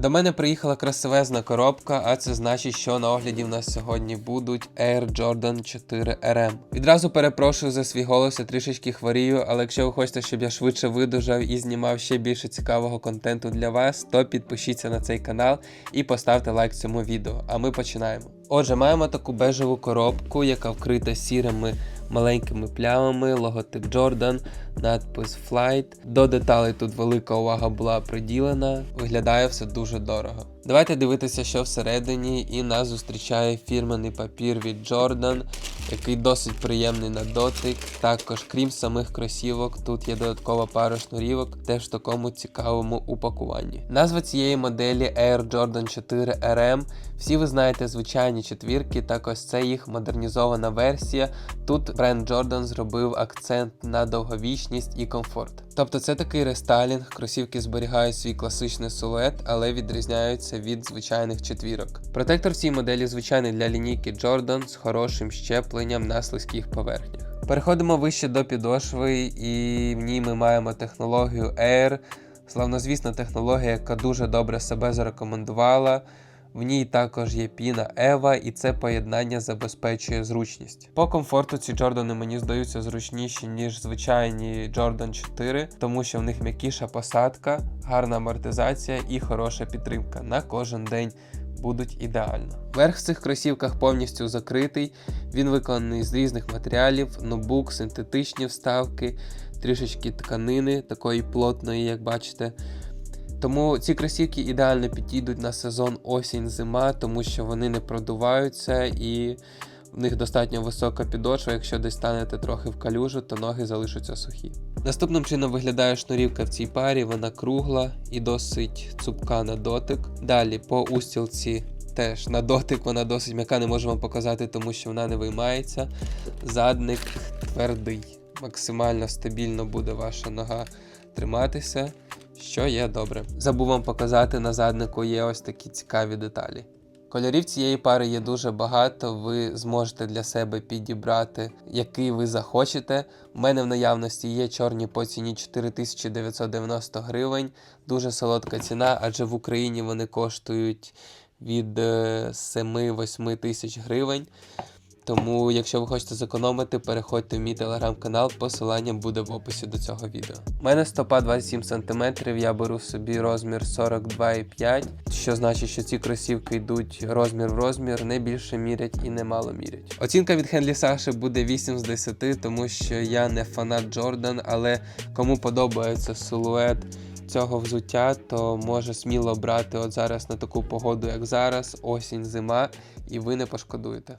До мене приїхала красивезна коробка, а це значить, що на огляді в нас сьогодні будуть Air Jordan 4 RM. Відразу перепрошую за свій голос, я трішечки хворію, але якщо ви хочете, щоб я швидше видужав і знімав ще більше цікавого контенту для вас, то підпишіться на цей канал і поставте лайк цьому відео. А ми починаємо. Отже, маємо таку бежеву коробку, яка вкрита сірими маленькими плямами, логотип Jordan, надпис Flight. До деталей тут велика увага була приділена. Виглядає все дуже дорого. Давайте дивитися, що всередині, і нас зустрічає фірменний папір від Jordan, який досить приємний на дотик. Також, крім самих кросівок, тут є додаткова пара шнурівок, теж в такому цікавому упакуванні. Назва цієї моделі Air Jordan 4 RM. Всі ви знаєте звичайні четвірки, так ось це їх модернізована версія. Тут бренд Jordan зробив акцент на довговічність і комфорт. Тобто це такий рестайлінг, кросівки зберігають свій класичний силует, але відрізняються від звичайних четвірок. Протектор в цій моделі звичайний для лінійки Jordan з хорошим щепленням на слизьких поверхнях. Переходимо вище до підошви, і в ній ми маємо технологію Air, славнозвісна технологія, яка дуже добре себе зарекомендувала. В ній також є піна Ева, і це поєднання забезпечує зручність. По комфорту ці Джордани мені здаються зручніші, ніж звичайні Jordan 4, тому що в них м'якіша посадка, гарна амортизація і хороша підтримка. На кожен день будуть ідеально. Верх в цих кросівках повністю закритий, він виконаний з різних матеріалів: нобук, синтетичні вставки, трішечки тканини, такої плотної, як бачите. Тому ці кросівки ідеально підійдуть на сезон осінь-зима, тому що вони не продуваються і в них достатньо висока підошва. Якщо десь станете трохи в калюжу, то ноги залишаться сухі. Наступним чином виглядає шнурівка в цій парі, вона кругла і досить цупка на дотик. Далі по устілці. Теж на дотик вона досить м'яка, не можу вам показати, тому що вона не виймається. Задник твердий. Максимально стабільно буде ваша нога триматися що є добре. Забув вам показати на заднику є ось такі цікаві деталі. Кольорів цієї пари є дуже багато, ви зможете для себе підібрати, який ви захочете. У мене в наявності є чорні по ціні 4990 гривень. Дуже солодка ціна, адже в Україні вони коштують від 7-8 тисяч гривень. Тому, якщо ви хочете зекономити, переходьте в мій телеграм-канал, посилання буде в описі до цього відео. У мене стопа 27 см, я беру собі розмір 42,5, що значить, що ці кросівки йдуть розмір в розмір, не більше мірять і не мало мірять. Оцінка від Хенлі Саші буде 8 з 10, тому що я не фанат Джордан, але кому подобається силует. Цього взуття, то може сміло брати от зараз на таку погоду, як зараз, осінь, зима, і ви не пошкодуєте.